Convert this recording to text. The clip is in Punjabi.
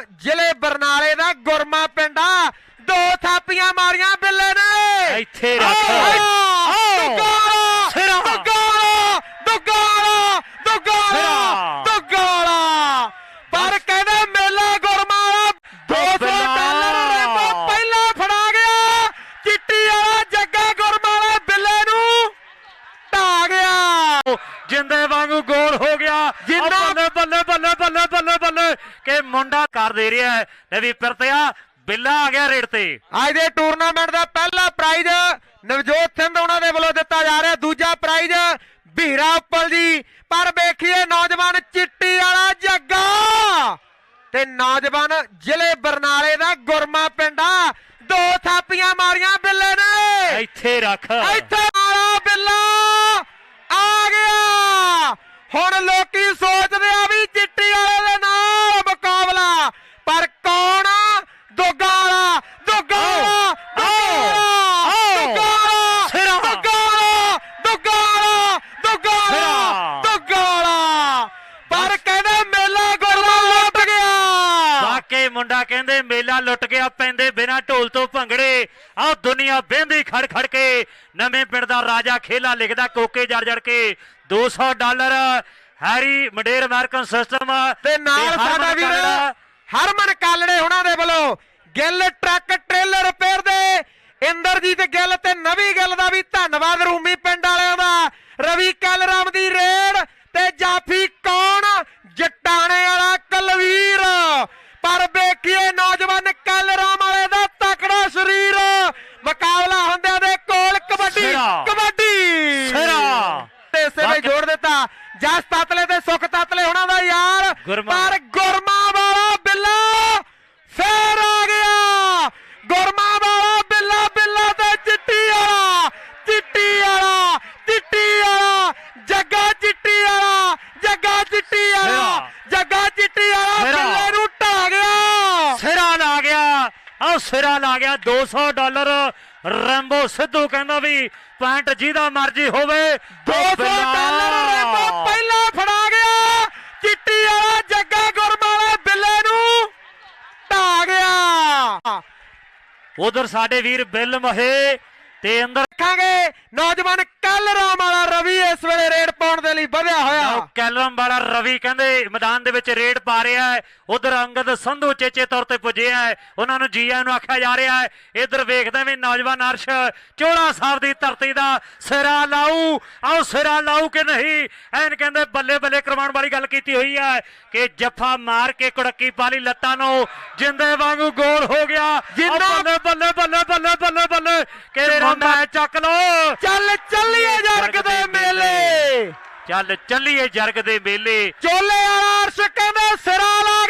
ਜ਼ਿਲ੍ਹੇ ਬਰਨਾਲੇ ਦਾ ਗੁਰਮਾ ਪਿੰਡਾ ਦੋ ਥਾਪੀਆਂ ਮਾਰੀਆਂ ਬਿੱਲੇ ਨੇ। ਇੱਥੇ ਰੱਖ। ਆਓ ਦੁਗਾਲਾ ਸਿਰਾ। ਦੁਗਾਲਾ ਦੁਗਾਲਾ ਦੁਗਾਲਾ ਸਿਰਾ। ਦੁਗਾਲਾ। ਪਰ ਕਹਿੰਦੇ ਮੇਲਾ ਗੁਰਮਾ ਵਾਲਾ 200 ਬਿੱਲਾ। ਡਾਲਰ ਰੈਂਬੋ ਪਹਿਲਾਂ ਫੜਾ ਗਿਆ। ਚਿੱਟੀ ਵਾਲਾ ਜੱਗਾ ਗੁਰਮਾ ਵਾਲਾ ਬਿੱਲੇ ਨੂੰ ਢਾ ਗਿਆ। ਜਿੰਦੇ ਵਾਂਗੂ ਗੋਲ ਹੋ ਗਿਆ। ਆ ਬੱਲੇ ਬੱਲੇ ਬੱਲੇ ਬੱਲੇ ਕਿ ਮੁੰਡਾ ਕਰ ਦੇ ਰਿਹਾ ਹੈ। ਨਵੀ ਪਿਰਤਿਆ ਬਿੱਲਾ ਆ ਗਿਆ ਰੇਡ ਤੇ। ਅੱਜ ਦੇ ਟੂਰਨਾਮੈਂਟ ਦਾ ਪਹਿਲਾ ਪ੍ਰਾਈਜ਼ ਨਵਜੋਤ ਸਿੰਘ ਉਹਨਾਂ ਦੇ ਵੱਲੋਂ ਦਿੱਤਾ ਜਾ ਰਿਹਾ। ਦੂਜਾ ਪ੍ਰਾਈਜ਼ ਭੀਰਾ ਉੱਪਲ ਜੀ। ਪਰ ਵੇਖੀਏ ਨੌਜਵਾਨ ਚਿੱਟੀ ਵਾਲਾ ਜੱਗਾ। ਤੇ ਨੌਜਵਾਨ ਜ਼ਿਲ੍ਹੇ ਬਰਨਾਲੇ ਦਾ ਗੁਰਮਾ ਪਿੰਡਾ ਦੋ ਥਾਪੀਆਂ ਮਾਰੀਆਂ ਬਿੱਲੇ ਨੇ। ਇੱਥੇ ਰੱਖ। ਇੱਥੇ ਮਾਰਾ ਬਿੱਲਾ। ਆ ਗਿਆ। ਹੁਣ ਲੋਕੀ ਸੋਚਦੇ ਆ ਵੀ ਚਿੱਟੀ ਵਾਲੇ ਦੇ ਨਾਲ ਮੁਕਾਬਲਾ ਪਰ ਕੌਣ ਦੁੱਗਾ ਵਾਲਾ ਦੁੱਗਾ ਵਾਲਾ ਦੁੱਗਾ ਵਾਲਾ ਸਿਰਾ। ਦੁੱਗਾ ਵਾਲਾ ਦੁੱਗਾ ਵਾਲਾ ਦੁੱਗਾ ਵਾਲਾ ਸਿਰਾ। ਦੁੱਗਾ ਵਾਲਾ ਪਰ ਕਹਿੰਦੇ ਮੇਲਾ ਗੁਰਮਾ ਲੁੱਟ ਗਿਆ ਵਾਕੇ ਮੁੰਡਾ ਕਹਿੰਦੇ ਮੇਲਾ ਲੁੱਟ ਗਿਆ ਪੈਂਦੇ ਬਿਨਾ ਢੋਲ ਤੋਂ ਭੰਗੜੇ। ਆ ਦੁਨੀਆ ਬਹਿੰਦੀ ਖੜ ਖੜ ਕੇ। ਨਵੇਂ ਪਿੰਡ ਦਾ ਰਾਜਾ ਖੇਲਾ ਲਿਖਦਾ ਕੋਕੇ ਜੜ ਜੜ ਕੇ। 200 dollar Harry Mander American system. ਤੇ ਨਾਲ ਸਾਡਾ ਵੀਰ। ਹਰਮਨ ਕਾਲੜੇ ਉਹਨਾਂ ਦੇ ਵੱਲੋਂ ਗਿੱਲ ਟਰੱਕ ਟ੍ਰੇਲਰ ਰਿਪੇਅਰ ਦੇ। ਇੰਦਰਜੀਤ ਗਿੱਲ ਤੇ ਨਵੀ ਗਿੱਲ ਦਾ ਵੀ ਧੰਨਵਾਦ। ਰੂਮੀ ਪਿੰਡ ਵਾਲਿਆਂ ਦਾ। ਰਵੀ ਕਲਰਾਮ ਦੀ ਰੇਡ ਤੇ ਜਾਫੀ ਕੌਣ ਜਟਾਣੇ ਵਾਲਾ ਕਲਵੀਰ ਪਰ ਵੇਖੀਏ ਨੌਜਵਾਨ ਕਲਰਾਮ ਵਾਲੇ ਦਾ ਤਕੜਾ ਸਰੀਰ ਮੁਕਾਬਲਾ ਹੁੰਦਿਆਂ ਦੇ ਕੋਲ ਕਬੱਡੀ ਸਿਰਾ। ਕਬੱਡੀ ਸਿਰਾ। ਤੇ ਇਸੇ ਨੇ ਵਾਕਈ- ਜੋੜ ਦਿੱਤਾ। ਜਸ ਤਾਤਲੇ ਤੇ ਸੁਖ ਤਾਤਲੇ ਉਹਨਾਂ ਦਾ ਯਾਰ। ਪਰ ਗੁਰਮਾ ਵਾਲਾ ਬਿੱਲਾ ਫੇਰ ਆ ਗਿਆ। ਗੁਰਮਾ ਵਾਲਾ ਬਿੱਲਾ ਬਿੱਲਾ ਤੇ ਚਿੱਟੀ ਵਾਲਾ। ਚਿੱਟੀ ਵਾਲਾ ਚਿੱਟੀ ਵਾਲਾ। ਜੱਗਾ ਚਿੱਟੀ ਵਾਲਾ ਜੱਗਾ ਚਿੱਟੀ ਵਾਲਾ। ਜੱਗਾ ਚਿੱਟੀ ਵਾਲਾ। ਬਿੱਲੇ ਨੂੰ ਢਾ ਗਿਆ। ਸਿਰਾ ਲਾ ਗਿਆ। ਆ ਸਿਰਾ ਲਾ ਗਿਆ। 200 ਡਾਲਰ ਰੈਂਬੋ ਸਿੱਧੂ ਕਹਿੰਦਾ ਵੀ ਪੁਆਇੰਟ ਜਿਹਦਾ ਮਰਜ਼ੀ ਹੋਵੇ 200 ਡਾਲਰ ਰੈਂਬੋ ਪਹਿਲਾਂ ਫੜਾ ਗਿਆ। ਚਿੱਟੀ ਵਾਲਾ ਜੱਗਾ ਗੁਰਮਾ ਵਾਲਾ ਬਿੱਲੇ ਨੂੰ ਢਾ ਗਿਆ। ਉਧਰ ਸਾਡੇ ਵੀਰ ਬਿੱਲ ਮਹੇ ਤੇ ਅੰਦਰ ਦੇਖਾਂਗੇ ਨੌਜਵਾਨ ਕੱਲ ਰਾਮ ਲਈ ਵਧਿਆ ਹੋਇਆ। ਕੈਲਰਮ ਵਾਲਾ ਰਵੀ ਕਹਿੰਦੇ ਮੈਦਾਨ ਦੇ ਵਿੱਚ ਰੇਡ ਪਾ ਰਿਹਾ ਹੈ। ਉਧਰ ਅੰਗਦ ਸੰਧੂ ਚੇਚੇ ਤੌਰ ਤੇ ਪੁੱਜਿਆ ਹੈ। ਉਹਨਾਂ ਨੂੰ ਜੀਆ ਨੂੰ ਆਖਿਆ ਜਾ ਰਿਹਾ ਹੈ। ਇਧਰ ਵੇਖਦੇ ਵੀ ਨੌਜਵਾਨ ਅਰਸ਼ ਚੋਲਾ ਸਾਹਿਬ ਦੀ ਧਰਤੀ ਦਾ ਸਿਰਾ ਲਾਊ। ਆਓ ਸਿਰਾ ਲਾਊ ਕਿ ਨਹੀਂ? ਐਨ ਕਹਿੰਦੇ ਬੱਲੇ ਬੱਲੇ ਕਰਵਾਉਣ ਵਾਲੀ ਗੱਲ ਕੀਤੀ ਹੋਈ ਹੈ ਕਿ ਜੱਫਾ ਮਾਰ ਕੇ ਕੁੜੱਕੀ ਪਾਲੀ ਲੱਤਾਂ ਨੂੰ। ਜਿੰਦੇ ਵਾਂਗੂ ਗੋਲ ਹੋ ਗਿਆ। ਬੱਲੇ ਬੱਲੇ ਬੱਲੇ ਬੱਲੇ ਬੱਲੇ ਬੱਲੇ। ਕਿਹੜਾ ਮੈਚ ਚੱਕ ਲੋ ਚੱਲ ਚੱਲੀਏ ਜਰਗ ਦੇ ਮੇਲੇ। ਚੱਲ ਚੱਲੀਏ ਜਰਗ ਦੇ ਮੇਲੇ। ਚੋਲੇ ਵਾਲਾ ਅਰਸ਼ ਕਹਿੰਦੇ ਸਿਰਾ ਲਾ